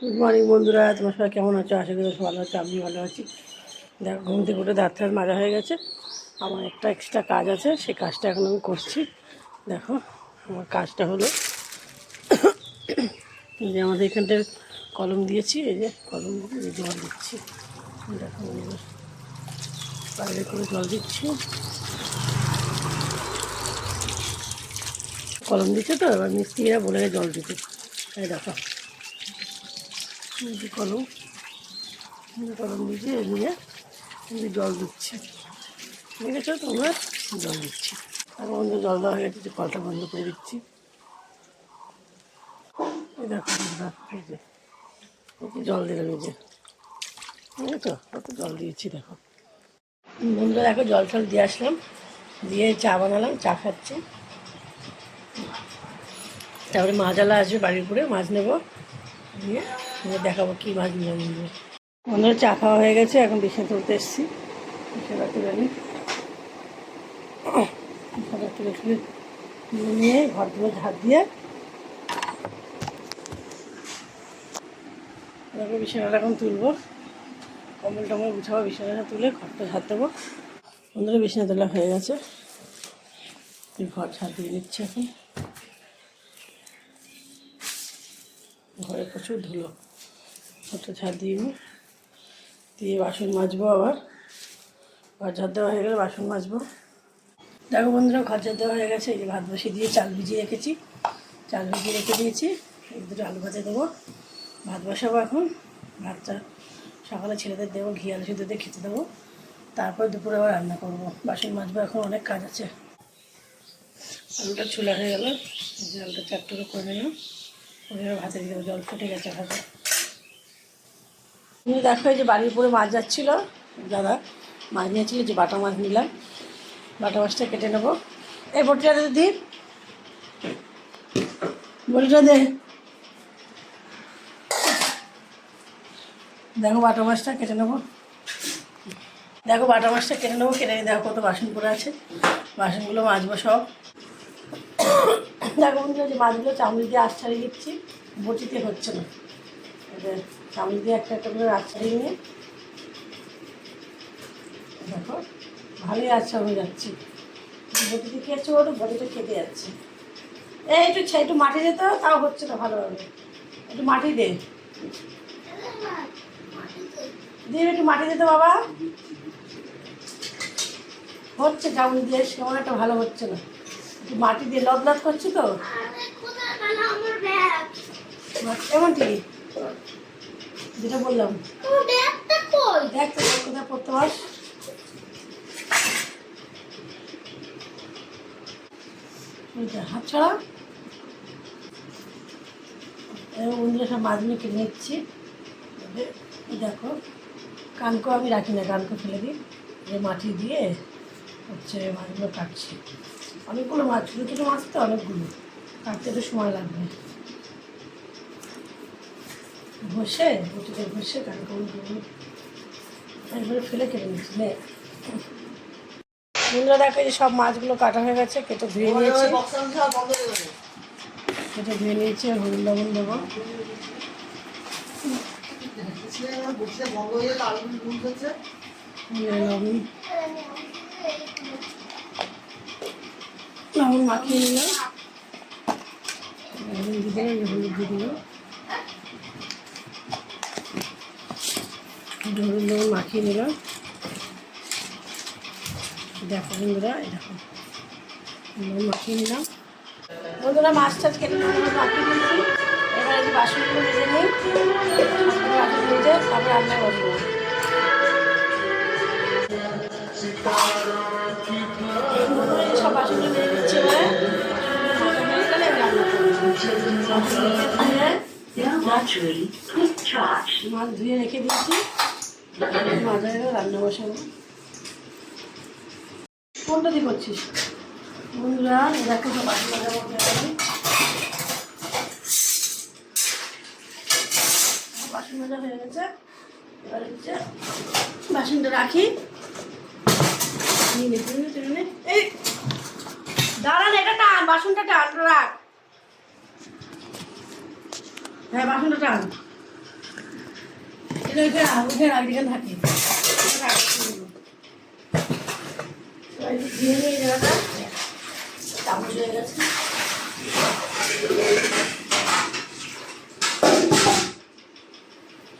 Good morning বন্ধুরা। তোমার সবাই কেমন আছো? আশা করি ভালো আছো আমি ভালো আছি। দেখো, ঘুম থেকে উঠে দাঁত টাত মাজা হয়ে গেছে। আমার একটা এক্সট্রা কাজ আছে সেই কাজটা এখন আমি করছি। দেখো, আমার কাজটা হলো এই যে আমাদের এখানটায় কলম দিয়েছি, এই যে কলম জল দিচ্ছি। দেখো বাইরে করে জল দিচ্ছি। কলম দিচ্ছে তো, এবার মিস্ত্রিরা বলে জল দিতে। এই দেখো। যে কলম যে কলম দিয়েছি এই দিয়ে এই যে জল দিচ্ছি। দেখেছ তোমরা জল দিচ্ছি। আর বন্ধু জল দেওয়া হয়ে গেছে কলটা বন্ধ করে দিচ্ছি। দেখো যে জল দিলাম, এই যে। বুঝেছ কত জল দিয়েছি, দেখো। বন্ধুরা, দেখো, জল টল দিয়ে আসলাম, দিয়ে চা বানালাম, চা খাচ্ছি। তারপরে মাছালা আসবে বাড়ির উপরে, মাছ নেব, দিয়ে নিয়ে দেখাবো কী নিয়ে নিয়ে বন্ধুরা চা খাওয়া হয়ে গেছে, এখন বিছানা তুলতে এসেছি। বিছানা তুলে নিই বিছানা তুলে তুলে নিয়ে ঘর ধুয়ে ঝাড় দিয়ে তারপর বিছানাটা এখন তুলবো। কম্বল টম্বল গুছাবো, বিছানাটা তুলে ঘরটা ঝাড় দেবো। বন্ধুরা, বিছানা তোলা হয়ে গেছে। ঘর ঝাড় দিয়ে দিচ্ছি এখন। ঘরে প্রচুর ধুলো। ঘরটা ঝাড় দিয়ে দিয়ে বাসন মাজবো আবার। ঘর দেওয়া হয়ে গেলে বাসন মাজবো। দেখো বন্ধুরা, ঘর ঝাড় দেওয়া হয়ে গেছে। এই ভাত বসিয়ে দিয়ে চাল ভিজিয়ে রেখেছি। চাল ভিজিয়ে রেখে দিয়েছি। এই দুটো আলু ভাজা দেবো। ভাত বসাবো এখন। ভাতটা সকালে ছেলেদের দেবো, ঘি, আলু সিদ্ধ দিয়ে খেতে দেবো। তারপর দুপুরে আবার রান্না করব। বাসন মাজবো, এখন অনেক কাজ আছে। আলুটা চুলা হয়ে গেল। যে আলুটা চারটুকু করে নিলাম। ওইভাবে ভাতে দিয়ে জল ফুটে গেছে ভাতে। তুমি দেখো যে বাড়ির উপরে মাছ যাচ্ছিল। দাদা, মাছ নিয়েছিল যে বাটা মাছ নিলাম। বাটা মাছটা কেটে নেব। এই বটিটা দিদি। বটিটা দে। দেখো বাটা মাছটা কেটে নেব। দেখো বাটা মাছটা কেটে নেব, কেটে দেখো কত বাসন পড়ে আছে। বাসনগুলো মাজবো সব। দেখো বন্ধুরা যে মাছগুলো চামড়ি দিয়ে আশ ছাড়িয়ে দিচ্ছি। বটিতে হচ্ছে না। চামড়ি দিয়ে একটা একটা করে আশ ছাড়িয়ে নিয়ে দেখো ভালোই আচ্ছা হয়ে যাচ্ছে। বটিতে কী হচ্ছে বলো? বটিতে খেতে যাচ্ছে। এই একটু একটু মাটি দিতে হবে, তাও হচ্ছে না ভালোভাবে। একটু মাটি দে। দিয়ে একটু মাটি দিতে বাবা। হচ্ছে চামড়ি দিয়ে সেমন একটা ভালো হচ্ছে না। একটু মাটি দিয়ে লদ লদ করছি তো? এমন ঠিক যেটা বললাম। দেখ তো দেখ কোথায় পড়তে পাস ওইটা হাত ছড়া। বন্ধুরা সব মাছগুলো কিনে নিচ্ছি। দেখো কানকো আমি রাখি না কানকো ফেলে দিই। যে মাটি দিয়ে হচ্ছে মাছগুলো কাটছি। অনেকগুলো মাছ ছোটো ছোটো মাছ তো অনেকগুলো। কাটতে তো সময় লাগবে। ঘষে বটিতে ঘষে এবারে ফেলে কেটে নিচ্ছি বন্ধুরা দেখো যে সব মাছগুলো কাটা হয়ে গেছে কেটে ধুয়ে নিয়েছি। কেটে ধুয়ে নিয়েছি আর হলুদ লবণ দেবো। লবণ। লবণ মাখিয়ে নিলাম। দিয়ে এই হলুদ দিয়ে এই হলুদ মাখিয়ে নিলাম। দেখো বন্ধুরা লবণ মাখিয়ে নিলাম। বন্ধুরা মাছ টাছ কেটে মাখিয়ে নিয়েছি। এবার তারপরে রান্না সব নিচ্ছি করব ধুয়ে মাছ ধুয়ে রেখে দিয়েছি। রান্না বসাবো। কোনটা দিয়ে করছিস? বন্ধুরা, দেখো সব বাসন মাজা হয়ে গেছে। বাসনটা রাখি। এই দাঁড়ান এটা টান, বাসনটা টান, রাখ। হ্যাঁ বাসনটা টান দিলে ওইখানে ওইখানে একদিকে থাকি ধুয়ে নিয়ে জায়গাটা চামচ হয়ে গেছে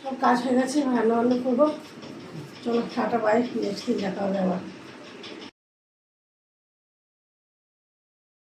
সব কাজ হয়ে গেছে রান্না বান্না করব। চলো টাটা বাই নেক্সট দিন দেখা হবে আবার।